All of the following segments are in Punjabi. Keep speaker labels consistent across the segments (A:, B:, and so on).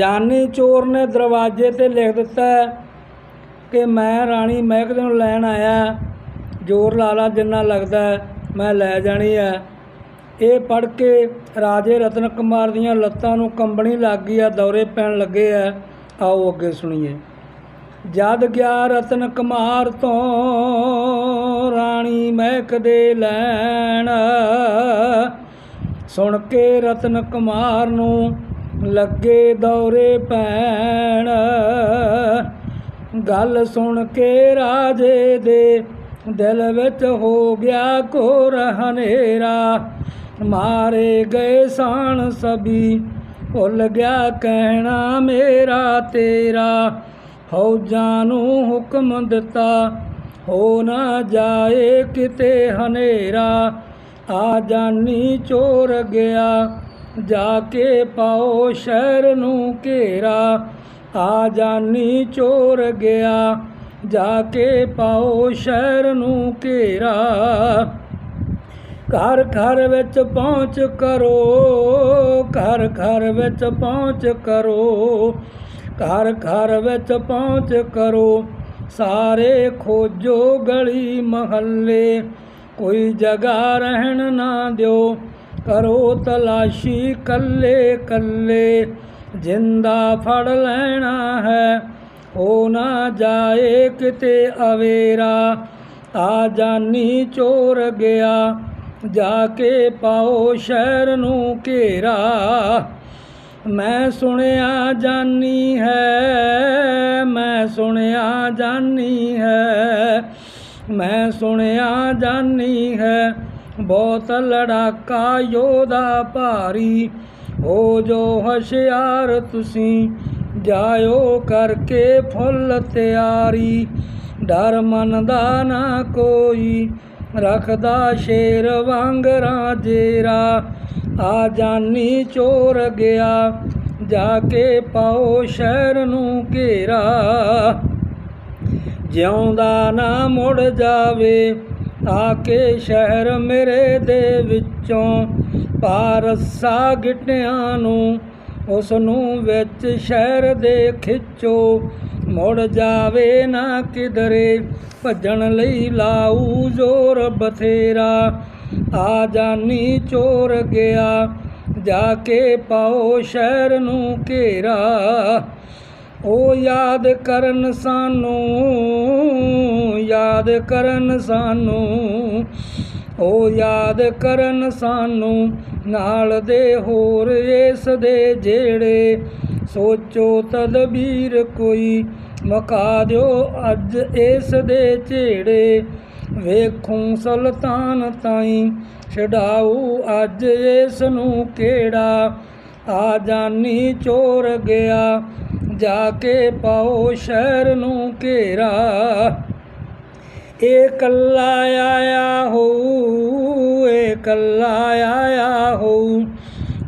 A: ਜਾਨੀ ਚੋਰ ਨੇ ਦਰਵਾਜ਼ੇ ਤੇ ਲਿਖ ਦਿੱਤਾ ਕਿ ਮੈਂ ਰਾਣੀ ਮਹਿਕ ਨੂੰ ਲੈਣ ਆਇਆ। ਜ਼ੋਰ ਲਾ ਲਾ ਜਿੰਨਾ ਲੱਗਦਾ, ਮੈਂ ਲੈ ਜਾਣੀ ਹੈ ਇਹ ਪੜ ਕੇ ਰਾਜੇ ਰਤਨ ਕੁਮਾਰ ਦੀਆਂ ਲੱਤਾਂ ਨੂੰ ਕੰਬਣੀ ਲੱਗ ਗਈ ਆ, ਦੌਰੇ ਪੈਣ ਲੱਗੇ ਆ। ਆਓ ਅੱਗੇ ਸੁਣੀਏ। ਜਦ ਗਿਆ ਰਤਨ ਕੁਮਾਰ ਤੋਂ ਰਾਣੀ ਮਹਿਕ ਦੇ ਲੈਣ, ਸੁਣ ਕੇ ਰਤਨ ਕੁਮਾਰ ਨੂੰ ਲੱਗੇ ਦੌਰੇ ਪੈਣ ਗੱਲ ਸੁਣ ਕੇ ਰਾਜੇ ਦੇ ਦਿਲ ਵਿੱਚ ਹੋ ਗਿਆ ਕੋਰ ਹਨੇਰਾ। ਮਾਰੇ ਗਏ ਸਾਣ ਸਭੀ, ਭੁੱਲ ਗਿਆ ਕਹਿਣਾ ਮੇਰਾ ਤੇਰਾ। ਫੌਜਾਂ ਨੂੰ ਹੁਕਮ ਦਿੱਤਾ, ਹੋ ਨਾ ਜਾਏ ਕਿਤੇ ਹਨੇਰਾ। ਆ ਜਾਨੀ ਚੋਰ ਗਿਆ ਜਾ ਕੇ ਪਾਓ ਸ਼ਹਿਰ ਨੂੰ ਘੇਰਾ, ਆ ਜਾਨੀ ਚੋਰ ਗਿਆ। ਜਾ ਕੇ ਪਾਓ ਸ਼ਹਿਰ ਨੂੰ ਘੇਰਾ, ਘਰ ਘਰ ਵਿੱਚ ਪਹੁੰਚ ਕਰੋ, ਘਰ ਘਰ ਵਿੱਚ ਪਹੁੰਚ ਕਰੋ, ਘਰ ਘਰ ਵਿੱਚ ਪਹੁੰਚ ਕਰੋ। ਸਾਰੇ ਖੋਜੋ ਗਲੀ ਮਹੱਲੇ, ਕੋਈ ਜਗ੍ਹਾ ਰਹਿਣ ਨਾ ਦਿਓ। ਕਰੋ ਤਲਾਸ਼ੀ ਕੱਲੇ ਕੱਲੇ, ਜਿੰਦਾ ਫੜ ਲੈਣਾ ਹੈ ਹੋ ਨਾ ਜਾਏ ਕਿਤੇ ਅਵੇਰਾ, ਆ ਜਾਨੀ ਚੋਰ ਗਿਆ, ਜਾ ਕੇ ਪਾਓ ਸ਼ਹਿਰ ਨੂੰ ਘੇਰਾ। ਮੈਂ ਸੁਣਿਆ ਜਾਨੀ ਹੈ, ਮੈਂ ਸੁਣਿਆ ਜਾਨੀ ਹੈ, ਮੈਂ ਸੁਣਿਆ ਜਾਨੀ ਹੈ। ਬਹੁਤ ਲੜਾਕਾ, ਯੋਧਾ ਭਾਰੀ। ਹੋ ਜੋ ਹਸ਼ਿਆਰ ਤੁਸੀਂ, ਜਾਇਓ ਕਰਕੇ ਫੁੱਲ ਤਿਆਰੀ। ਡਰ ਮੰਨਦਾ ਨਾ ਕੋਈ, ਰੱਖਦਾ ਸ਼ੇਰ ਵਾਂਗ ਰਾਜੇਰਾ ਆ ਜਾਨੀ ਚੋਰ ਗਿਆ, ਜਾ ਕੇ ਪਾਓ ਸ਼ਹਿਰ ਨੂੰ ਘੇਰਾ। ਜਿਉਂਦਾ ਨਾ ਮੁੜ ਜਾਵੇ ਆ ਕੇ ਸ਼ਹਿਰ ਮੇਰੇ ਦੇ ਵਿੱਚੋਂ ਪਾਰਸਾ ਗਿੱਟਿਆਂ ਨੂੰ ਉਸ ਨੂੰ ਵਿੱਚ ਸ਼ਹਿਰ ਦੇ ਖਿੱਚੋ। ਮੁੜ ਜਾਵੇ ਨਾ ਕਿਧਰੇ, ਭੱਜਣ ਲਈ ਲਾਊ ਜ਼ੋਰ ਬਥੇਰਾ। ਆ ਜਾਨੀ ਚੋਰ ਗਿਆ ਜਾ ਕੇ ਪਾਓ ਸ਼ਹਿਰ ਨੂੰ ਘੇਰਾ। ਉਹ ਯਾਦ ਕਰਨ ਸਾਨੂੰ ਯਾਦ ਕਰਨ ਸਾਨੂੰ ਉਹ ਯਾਦ ਕਰਨ ਸਾਨੂੰ, ਨਾਲ ਦੇ ਹੋਰ ਇਸ ਦੇ ਜਿਹੜੇ ਸੋਚੋ ਤਦਬੀਰ ਕੋਈ, ਮਕਾ ਦਿਓ ਅੱਜ ਇਸ ਦੇ ਝੇੜੇ। ਵੇਖੂੰ ਸੁਲਤਾਨ ਤਾਈ, ਛਡਾਊ ਅੱਜ ਇਸ ਨੂੰ ਕਿਹੜਾ? ਆ ਜਾਨੀ ਚੋਰ ਗਿਆ, ਜਾ ਕੇ ਪਾਓ ਸ਼ਹਿਰ ਨੂੰ ਘੇਰਾ। ਇਹ ਕੱਲਾ ਆਇਆ ਹੋਊ, ਇਹ ਕੱਲਾ ਆਇਆ ਹੋ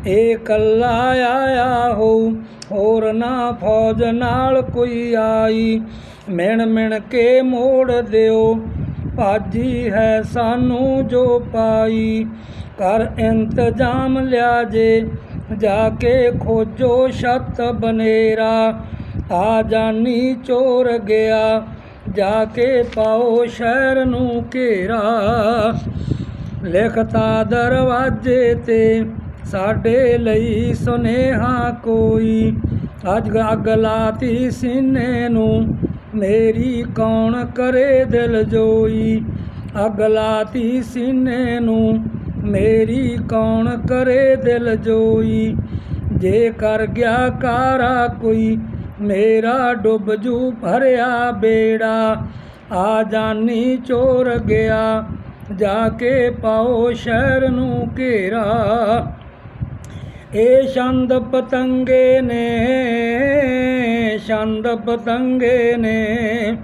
A: ਇਹ ਕੱਲਾ ਆਇਆ ਹੋ ਹੋਰ ਨਾ ਫੌਜ ਨਾਲ ਕੋਈ ਆਈ। ਮਿਣ ਮਿਣ ਕੇ ਮੋੜ ਦਿਓ, ਭਾਜੀ ਹੈ ਸਾਨੂੰ ਜੋ ਪਾਈ। ਕਰ ਇੰਤਜ਼ਾਮ ਲਿਆ ਜੇ, ਜਾ ਕੇ ਖੋਜੋ ਛੱਤ ਬਨੇਰਾ, ਆ ਜਾਨੀ ਚੋਰ ਗਿਆ। ਜਾ ਕੇ ਪਾਓ ਸ਼ਹਿਰ ਨੂੰ ਘੇਰਾ। ਲਿਖਤਾ ਦਰਵਾਜ਼ੇ ਤੇ, ਸਾਡੇ ਲਈ ਸੁਨੇਹਾ ਕੋਈ। ਅੱਜ ਅੱਗ ਲਾਤੀ ਸੀਨੇ ਨੂੰ, ਮੇਰੀ ਕੌਣ ਕਰੇ ਦਿਲ ਜੋਈ? ਅੱਗ ਲਾਤੀ ਸੀਨੇ ਨੂੰ, ਮੇਰੀ ਕੌਣ ਕਰੇ ਦਿਲ ਜੋਈ? ਜੇ ਕਰ ਗਿਆ ਕਾਰਾ ਕੋਈ ਮੇਰਾ ਡੁੱਬ ਜੂ ਭਰਿਆ ਬੇੜਾ, ਆ ਜਾਨੀ ਚੋਰ ਗਿਆ, ਜਾ ਕੇ ਪਾਓ ਸ਼ਹਿਰ ਨੂੰ ਘੇਰਾ। ਇਹ ਛੰਦ ਪਤੰਗੇ ਨੇ, ਛੰਦ ਪਤੰਗੇ ਨੇ,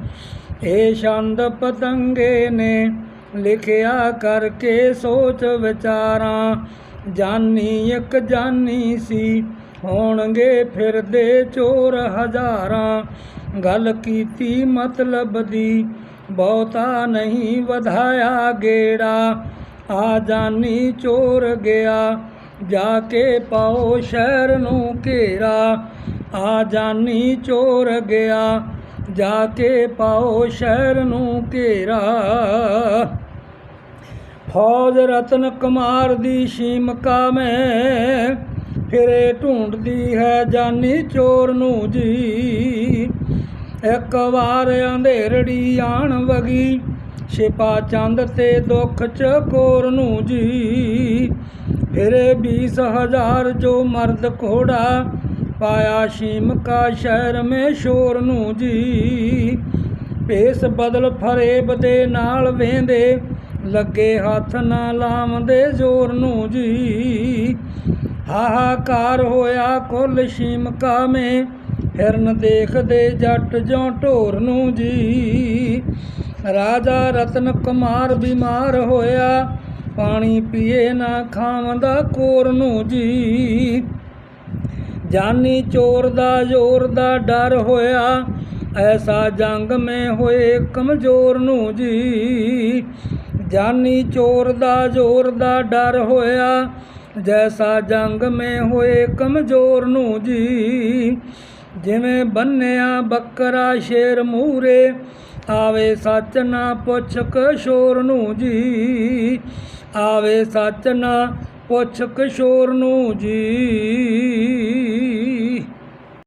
A: ਇਹ ਛੰਦ ਪਤੰਗੇ ਨੇ, ਲਿਖਿਆ ਕਰਕੇ ਸੋਚ ਵਿਚਾਰਾਂ। ਜਾਨੀ ਇੱਕ ਜਾਨੀ ਸੀ ਹੋਣਗੇ ਫਿਰਦੇ ਚੋਰ ਹਜ਼ਾਰਾਂ। ਗੱਲ ਕੀਤੀ ਮਤਲਬ ਦੀ, ਬਹੁਤਾ ਨਹੀਂ ਵਧਾਇਆ ਗੇੜਾ। ਆ ਜਾਨੀ ਚੋਰ ਗਿਆ, ਜਾ ਕੇ ਪਾਓ ਸ਼ਹਿਰ ਨੂੰ ਘੇਰਾ। ਆ ਜਾਨੀ ਚੋਰ ਗਿਆ, ਜਾ ਕੇ ਪਾਓ ਸ਼ਹਿਰ ਨੂੰ ਘੇਰਾ। ਫੌਜ ਰਤਨ ਕੁਮਾਰ ਦੀ ਸ਼ੀਮਕਾ ਮੈਂ ਫਿਰੇ ਢੂੰਡਦੀ ਹੈ ਜਾਨੀ ਚੋਰ ਨੂੰ ਜੀ। ਇੱਕ ਵਾਰ ਅੰਧੇਰੜੀ ਆਣ ਵਗੀ ਛਿਪਾ ਚੰਦ ਤੇ ਦੁੱਖ ਚ ਕੋਰ ਨੂੰ ਜੀ। ਫਿਰੇ बीस ਹਜ਼ਾਰ ਜੋ ਮਰਦ ਘੋੜਾ, ਪਾਇਆ ਸ਼ੀਮਕਾ ਸ਼ਹਿਰ ਮੇ ਸ਼ੋਰ ਨੂੰ ਜੀ। ਭੇਸ ਬਦਲ ਫਰੇਬ ਦੇ ਨਾਲ ਵੇਂਦੇ, ਲੱਗੇ ਹੱਥ ਨਾ ਲਾਵਦੇ ਜ਼ੋਰ ਨੂੰ ਜੀ। ਹਾਹਾਕਾਰ ਹੋਇਆ ਕੁੱਲ ਸ਼ੀਮਕਾ ਮੇ ਹਿਰਨ ਦੇਖਦੇ ਜੱਟ ਜਿਉ ਢੋਰ ਨੂੰ ਜੀ। ਰਾਜਾ ਰਤਨ ਕੁਮਾਰ ਬਿਮਾਰ ਹੋਇਆ, ਪਾਣੀ ਪੀਏ ਨਾ ਖਾਵੰਦਾ ਕੋਰ ਨੂੰ ਜੀ। ਜਾਨੀ ਚੋਰ ਦਾ ਜ਼ੋਰ ਦਾ ਡਰ ਹੋਇਆ, ਐਸਾ ਜੰਗ ਮੈਂ ਹੋਏ ਕਮਜ਼ੋਰ ਨੂੰ ਜੀ। ਜਾਨੀ ਚੋਰ ਦਾ ਜ਼ੋਰ ਦਾ ਡਰ ਹੋਇਆ ਜੈਸਾ ਜੰਗ ਮੇ ਹੋਏ ਕਮਜ਼ੋਰ ਨੂੰ ਜੀ, ਜਿਵੇਂ ਬੰਨਿਆ ਬੱਕਰਾ ਸ਼ੇਰ ਮੂਰੇ, ਆਵੇ ਸੱਚ ਨਾ ਪੁੱਛ ਕਿਸ਼ੋਰ ਨੂੰ ਜੀ, ਆਵੇ ਸੱਚ ਨਾ ਪੁੱਛ ਕਿਸ਼ੋਰ ਨੂੰ ਜੀ।